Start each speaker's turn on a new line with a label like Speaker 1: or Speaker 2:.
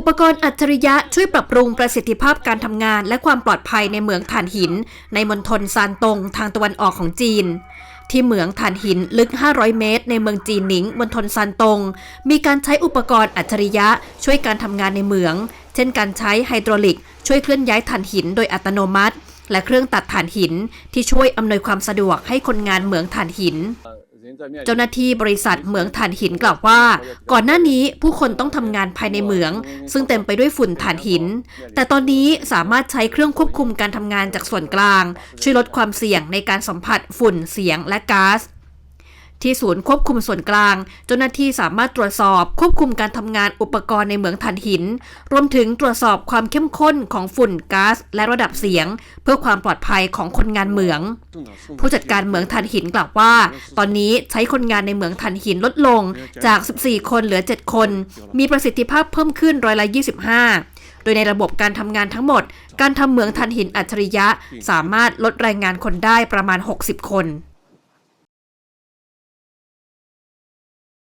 Speaker 1: อุปกรณ์อัจฉริยะช่วยปรับปรุงประสิทธิภาพการทำงาน และความปลอดภัยในเหมืองถ่านหิน ในมณฑลซานตงทางตะวันออกของจีน ที่เหมืองถ่านหินลึก 500 เมตร ในเมืองจีนหนิงมณฑลซานตง มีการใช้อุปกรณ์อัจฉริยะช่วยการทำงานในเหมือง เช่นการใช้ไฮดรอลิก ช่วยเคลื่อนย้ายถ่านหินโดยอัตโนมัติ และเครื่องตัดถ่านหินที่ช่วยอำนวยความสะดวกให้คนงานเหมืองถ่านหิน เจ้าหน้าที่บริษัทเหมืองถ่านหินกล่าวว่า ก่อนหน้านี้ผู้คนต้องทำงานภายในเหมือง ซึ่งเต็มไปด้วยฝุ่นถ่านหิน แต่ตอนนี้สามารถใช้เครื่องควบคุมการทำงานจากส่วนกลาง ช่วยลดความเสี่ยงในการสัมผัสฝุ่นเสียงและก๊าซ ที่ศูนย์ควบคุมส่วนกลาง เจ้าหน้าที่สามารถตรวจสอบควบคุมการทำงานอุปกรณ์ในเหมืองถ่านหิน รวมถึงตรวจสอบความเข้มข้นของฝุ่นก๊าซและระดับเสียง เพื่อความปลอดภัยของคนงานเหมือง ผู้จัดการเหมืองถ่านหินกล่าวว่า ตอนนี้ใช้คนงานในเหมืองถ่านหินลดลงจาก 14 คนเหลือ 7 คน มีประสิทธิภาพเพิ่มขึ้นร้อยละ 25โดยในระบบการทำงานทั้งหมด การทำเหมืองถ่านหินอัจฉริยะ สามารถลดแรงงานคนได้ประมาณ 60 คน